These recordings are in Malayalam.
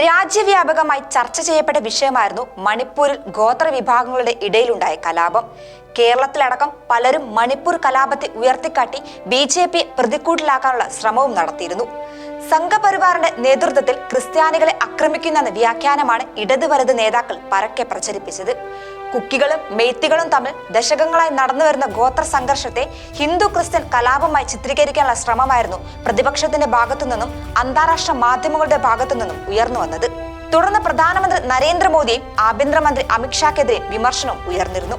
രാജ്യവ്യാപകമായി ചർച്ച ചെയ്യപ്പെട്ട വിഷയമായിരുന്നു മണിപ്പൂരിൽ ഗോത്ര വിഭാഗങ്ങളുടെ ഇടയിലുണ്ടായ കലാപം. കേരളത്തിലടക്കം പലരും മണിപ്പൂർ കലാപത്തെ ഉയർത്തിക്കാട്ടി ബി ജെ പി പ്രതിക്കൂട്ടിലാക്കാനുള്ള ശ്രമവും നടത്തിയിരുന്നു. സംഘപരിവാറിന്റെ നേതൃത്വത്തിൽ ക്രിസ്ത്യാനികളെ ആക്രമിക്കുന്നെന്ന വ്യാഖ്യാനമാണ് ഇടത് വലത് നേതാക്കൾ പരക്കെ പ്രചരിപ്പിച്ചത്. കുക്കികളും മെയ്ത്തികളും തമ്മിൽ ദശകങ്ങളായി നടന്നു വരുന്ന ഗോത്ര സംഘർഷത്തെ ഹിന്ദു ക്രിസ്ത്യൻ കലാപമായി ചിത്രീകരിക്കാനുള്ള ശ്രമമായിരുന്നു പ്രതിപക്ഷത്തിന്റെ ഭാഗത്തു നിന്നും അന്താരാഷ്ട്ര മാധ്യമങ്ങളുടെ ഭാഗത്തു നിന്നും ഉയർന്നു വന്നത്. തുടർന്ന് പ്രധാനമന്ത്രി നരേന്ദ്രമോദിയും ആഭ്യന്തരമന്ത്രി അമിത്ഷാക്കെതിരെ വിമർശനം ഉയർന്നിരുന്നു.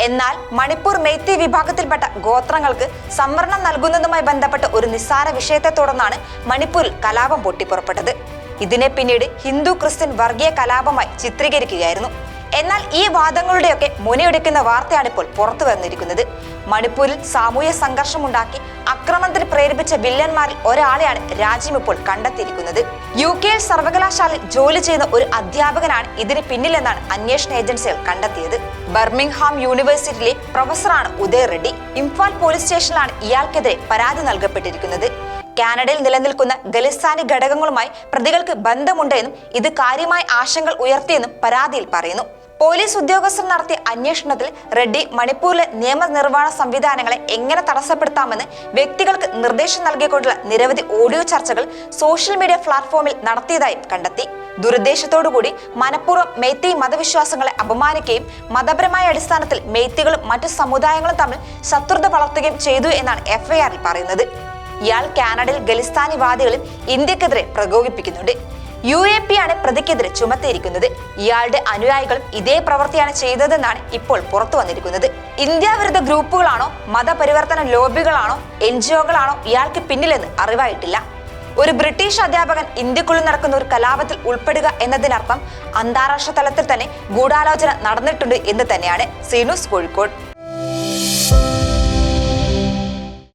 എന്നാൽ മണിപ്പൂർ മെയ്ത്തി വിഭാഗത്തിൽപ്പെട്ട ഗോത്രങ്ങൾക്ക് സംവരണം നൽകുന്നതുമായി ബന്ധപ്പെട്ട ഒരു നിസ്സാര വിഷയത്തെ തുടർന്നാണ് മണിപ്പൂരിൽ കലാപം പൊട്ടിപ്പുറപ്പെട്ടത്. ഇതിനെ പിന്നീട് ഹിന്ദു ക്രിസ്ത്യൻ വർഗീയ കലാപമായി ചിത്രീകരിക്കുകയായിരുന്നു. എന്നാൽ ഈ വാദങ്ങളുടെയൊക്കെ മുനയൊടുക്കുന്ന വാർത്തയാണ് ഇപ്പോൾ പുറത്തു വന്നിരിക്കുന്നത്. മണിപ്പൂരിൽ സാമൂഹ്യ സംഘർഷമുണ്ടാക്കി ആക്രമണത്തിന് പ്രേരിപ്പിച്ച വില്ലന്മാരിൽ ഒരാളെയാണ് രാജ്യം ഇപ്പോൾ കണ്ടെത്തിയിരിക്കുന്നത്. യു കെയിൽ സർവകലാശാലയിൽ ജോലി ചെയ്യുന്ന ഒരു അധ്യാപകനാണ് ഇതിന് പിന്നിലെന്നാണ് അന്വേഷണ ഏജൻസികൾ കണ്ടെത്തിയത്. ബർമിംഗ്ഹാം യൂണിവേഴ്സിറ്റിയിലെ പ്രൊഫസറാണ് ഉദയ റെഡ്ഡി. ഇംഫാൽ പോലീസ് സ്റ്റേഷനിലാണ് ഇയാൾക്കെതിരെ പരാതി നൽകപ്പെട്ടിരിക്കുന്നത്. കാനഡയിൽ നിലനിൽക്കുന്ന ഖലിസ്ഥാനി ഘടകങ്ങളുമായി പ്രതികൾക്ക് ബന്ധമുണ്ടെന്നും ഇത് കാര്യമായ ആശങ്കകൾ ഉയർത്തിയെന്നും പരാതിയിൽ പറയുന്നു. പോലീസ് ഉദ്യോഗസ്ഥർ നടത്തിയ അന്വേഷണത്തിൽ റെഡ്ഡി മണിപ്പൂരിലെ നിയമനിർവഹണ സംവിധാനങ്ങളെ എങ്ങനെ തടസ്സപ്പെടുത്താമെന്ന് വ്യക്തികൾക്ക് നിർദ്ദേശം നൽകിക്കൊണ്ടുള്ള നിരവധി ഓഡിയോ ചർച്ചകൾ സോഷ്യൽ മീഡിയ പ്ലാറ്റ്ഫോമിൽ നടത്തിയതായും കണ്ടെത്തി. ദുരുദ്ദേശത്തോടുകൂടി മനഃപൂർവം മെയ്ത്തി മതവിശ്വാസങ്ങളെ അപമാനിക്കുകയും മതപരമായ അടിസ്ഥാനത്തിൽ മെയ്ത്തികളും മറ്റു സമുദായങ്ങളും തമ്മിൽ ശത്രുത വളർത്തുകയും ചെയ്തു എന്നാണ് എഫ്ഐആറിൽ പറയുന്നത്. ഇയാൾ കാനഡയിൽ ഖലിസ്ഥാനിവാദികളും ഇന്ത്യക്കെതിരെ പ്രകോപിപ്പിക്കുന്നുണ്ട്. യു എ പി ആണ് പ്രതിക്കെതിരെ ചുമത്തിയിരിക്കുന്നത്. ഇയാളുടെ അനുയായികളും ഇതേ പ്രവൃത്തിയാണ് ചെയ്തതെന്നാണ് ഇപ്പോൾ പുറത്തു വന്നിരിക്കുന്നത്. ഇന്ത്യ വിരുദ്ധ ഗ്രൂപ്പുകളാണോ മതപരിവർത്തന ലോബികളാണോ എൻ ജി ഒകളാണോ ഇയാൾക്ക് പിന്നിലെന്ന് അറിവായിട്ടില്ല. ഒരു ബ്രിട്ടീഷ് അധ്യാപകൻ ഇന്ത്യക്കുള്ളിൽ നടക്കുന്ന ഒരു കലാപത്തിൽ ഉൾപ്പെടുക എന്നതിനർത്ഥം അന്താരാഷ്ട്ര തലത്തിൽ തന്നെ ഗൂഢാലോചന നടന്നിട്ടുണ്ട് എന്ന് തന്നെയാണ്. സീനൂസ് കോഴിക്കോട്.